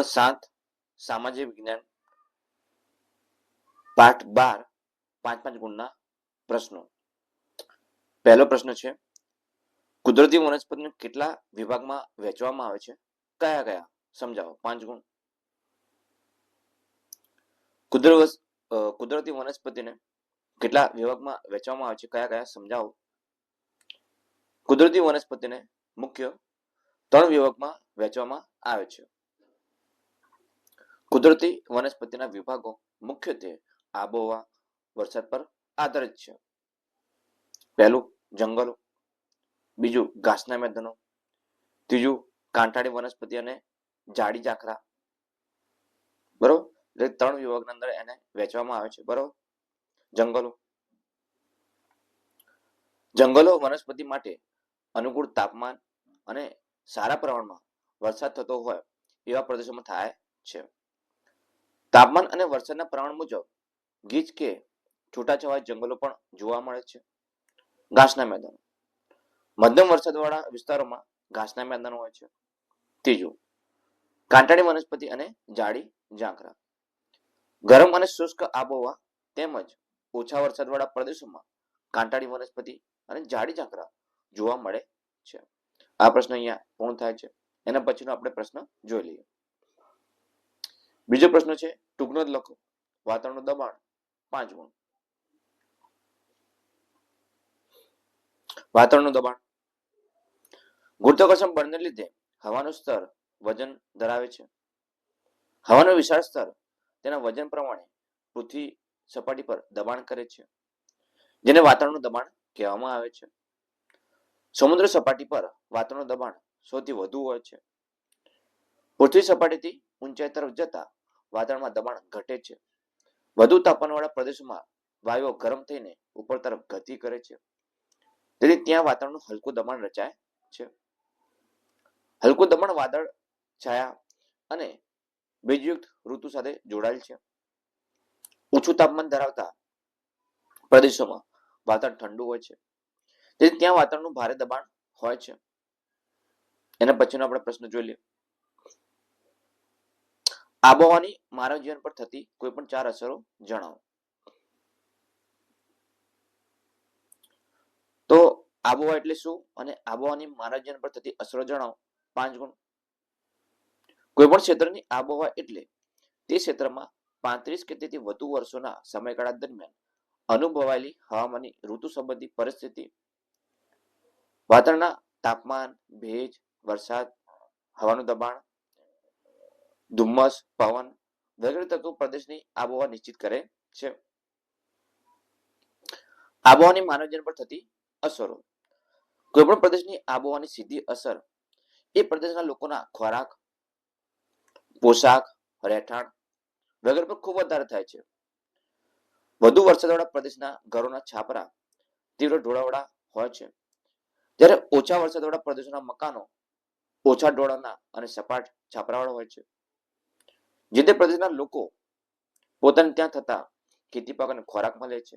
ધોરણ સાત, સામાજિક વિજ્ઞાન, પાઠ બાર, પાંચ પાંચ ગુણના પ્રશ્નો. પહેલો પ્રશ્ન છે, કુદરતી વનસ્પતિને કેટલા વિભાગમાં વહેંચવામાં આવે છે? કયા કયા? સમજાવો, પાંચ ગુણ. કુદરત કુદરતી વનસ્પતિને કેટલા વિભાગમાં વહેંચવામાં આવે છે? કયા કયા? સમજાવો. કુદરતી વનસ્પતિને મુખ્ય ત્રણ વિભાગમાં વહેંચવામાં આવે છે. કુદરતી વનસ્પતિના વિભાગો મુખ્યત્વે આબોહવા, વરસાદ પર આધારિત છે. પહેલું જંગલો, બીજું ઘાસના મેદાનો, ત્રીજું કાંટાળી વનસ્પતિ અને જાડી ઝાખરા. બરોબર? ત્રણ વિભાગના અંદર એને વહેંચવામાં આવે છે. બરોબર? જંગલો. જંગલો વનસ્પતિ માટે અનુકૂળ તાપમાન અને સારા પ્રમાણમાં વરસાદ થતો હોય એવા પ્રદેશોમાં થાય છે. તાપમાન અને વરસાદના પ્રમાણ મુજબ ગીચ કે છૂટાછવાયા જંગલો પણ જોવા મળે છે. ઘાસના મેદાનો. મધ્યમ વરસાદવાળા વિસ્તારોમાં ઘાસના મેદાનો હોય છે. ત્રીજું, કાંટાળી વનસ્પતિ અને જાડી ઝાંખરા. ગરમ અને શુષ્ક આબોહવા તેમજ ઓછા વરસાદવાળા પ્રદેશોમાં કાંટાળી વનસ્પતિ અને જાડી ઝાંખરા જોવા મળે છે. આ પ્રશ્ન અહીંયા પૂર્ણ થાય છે. એના પછીનો આપણે પ્રશ્ન જોઈ લઈએ. બીજો પ્રશ્ન છે, ટૂંકનો જ લખો. વાતાવરણનું દબાણ પાંચ ગુણ. વાતાવરણનું દબાણ. ગુરુત્વાકર્ષણ બળને લીધે હવાનું સ્તર વજન ધરાવે છે. હવાનું વિશાળ સ્તર તેના વજન પ્રમાણે પૃથ્વી સપાટી પર દબાણ કરે છે. જેને વાતાવરણનું દબાણ કહેવામાં આવે છે. સમુદ્ર સપાટી પર વાતાવરણનું દબાણ સૌથી વધુ હોય છે. પૃથ્વી સપાટીથી ઊંચાઈ તરફ જતા વાતાવરણમાં દબાણ ઘટે છે. વધુ તાપમાનવાળા પ્રદેશોમાં વાયુઓ ગરમ થઈને ઉપર તરફ ગતિ કરે છે. તેથી ત્યાં વાતાવરણનું હલકું દબાણ રચાય છે. હલકું દબાણ વાદળ, છાયા અને ભેજયુક્ત ઋતુ સાથે જોડાયેલ છે. ઊંચું તાપમાન ધરાવતા પ્રદેશોમાં વાતાવરણ ઠંડુ હોય છે. તેથી ત્યાં વાતાવરણનું ભારે દબાણ હોય છે. એના પછીનો આપણે પ્રશ્ન જોઈ લઈએ. આબોહવાની માનવ જીવન પર થતી કોઈ પણ ચાર અસરો જણાવો. તો આબોહવા એટલે શું અને આબોહવાની માનવ જીવન પર થતી અસરો જણાવો. પાંચ ગુણ. કોઈ પણ ક્ષેત્રની આબોહવા એટલે તે ક્ષેત્રમાં પાંત્રીસ કે તેથી વધુ વર્ષોના સમયગાળા દરમિયાન અનુભવાયેલી હવામાનની ઋતુ સંબંધી પરિસ્થિતિ, વાતાવરણના તાપમાન, ભેજ, વરસાદ, હવાનું દબાણ ધુમ્મસ, પવન, વગેરે તત્વો પ્રદેશની આબોહવા નિશ્ચિત કરે છે. આબોહવાની માનવજન પર થતી અસરો. કોઈ પણ પ્રદેશની આબોહવાની સીધી અસર એ પ્રદેશના લોકોના ખોરાક, પોશાક, રહેઠાણ વગેરે પર ખૂબ વધારે થાય છે. વધુ વરસાદવાળા પ્રદેશના ઘરોના છાપરા, તીવ્ર ઢોળાવડા હોય છે. જ્યારે ઓછા વરસાદવાળા પ્રદેશોના મકાનો, ઓછા ઢોળાના અને સપાટ છાપરાવાળા હોય છે. જે તે પ્રદેશના લોકો પોતાને ત્યાં થતા ખેતી પાક અને ખોરાકમાં લે છે.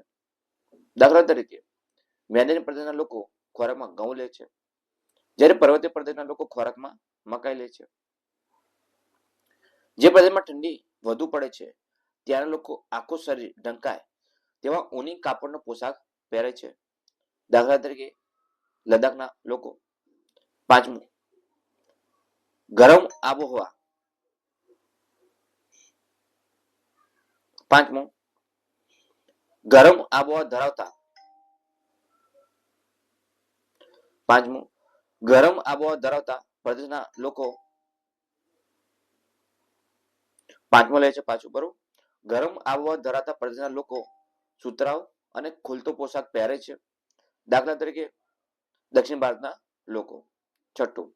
દાખલા તરીકે, મેદાની પ્રદેશના લોકો ખોરાકમાં ઘઉં લે છે. જ્યારે પર્વતીય પ્રદેશના લોકો ખોરાકમાં મકાઈ લે છે. જે પ્રદેશમાં ઠંડી વધુ પડે છે, ત્યાંના લોકો આખું શરીર ઢંકાય તેવા ઊની કાપડનો પોશાક પહેરે છે. દાખલા તરીકે, લદ્દાખના લોકો પાંચમું, ગરમ આબોહવા પાંચમું, ગરમ આબોહવા ધરાવતા. પાંચમું, ગરમ આબોહવા ધરાવતા પ્રદેશના લોકો પાંચમો લે છે પાછું, બરોબર? ગરમ આબોહવા ધરાવતા પ્રદેશના લોકો સુતરાવ અને ખુલતો પોશાક પહેરે છે. દાખલા તરીકે, દક્ષિણ ભારતના લોકો. છઠ્ઠું,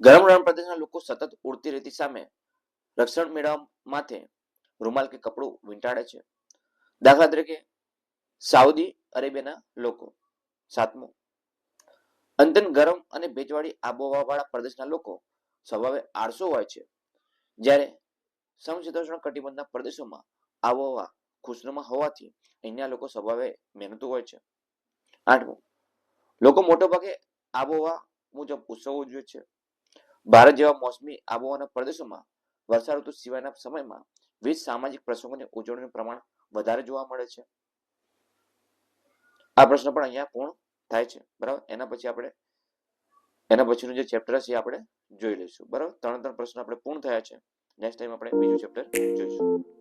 ગરમ રણ પ્રદેશના લોકો સતત ઉડતી રેતી સામે રક્ષણ મેળવવા માટે રૂમાલ કે કપડું વીંટાળે છે. દાખલા તરીકે, સાઉદી અરેબિયાના લોકો, સાતમું. અંતન ગરમ અને ભેજવાળી આબોહવાવાળા પ્રદેશના લોકો સ્વભાવે આળસો હોય છે. જ્યારે સમશીતોષ્ણ કટિબંધના પ્રદેશોમાં આબોહવા ખુશનુમા હોવાથી અહીંના લોકો સ્વભાવે મહેનતુ હોય છે. આઠમું. લોકો મોટો ભાગે આબોહવા મુજબ ઉત્સવો ઉજવે છે. ભારત જેવા મોસમી આબોહવાના પ્રદેશોમાં વર્ષા ઋતુ સિવાયના સમયમાં વિવિધ સામાજિક પ્રસંગોની ઉજવણીનું પ્રમાણ વધારે જોવા મળે છે. આ પ્રશ્ન પણ અહીંયા પૂર્ણ થાય છે. બરાબર? એના પછી આપણે, એના પછીનું જે ચેપ્ટર છે આપણે જોઈ લઈશું. બરાબર? ત્રણ ત્રણ પ્રશ્ન આપણે પૂર્ણ થયા છે. નેક્સ્ટ ટાઈમ આપણે બીજું ચેપ્ટર જોઈશું.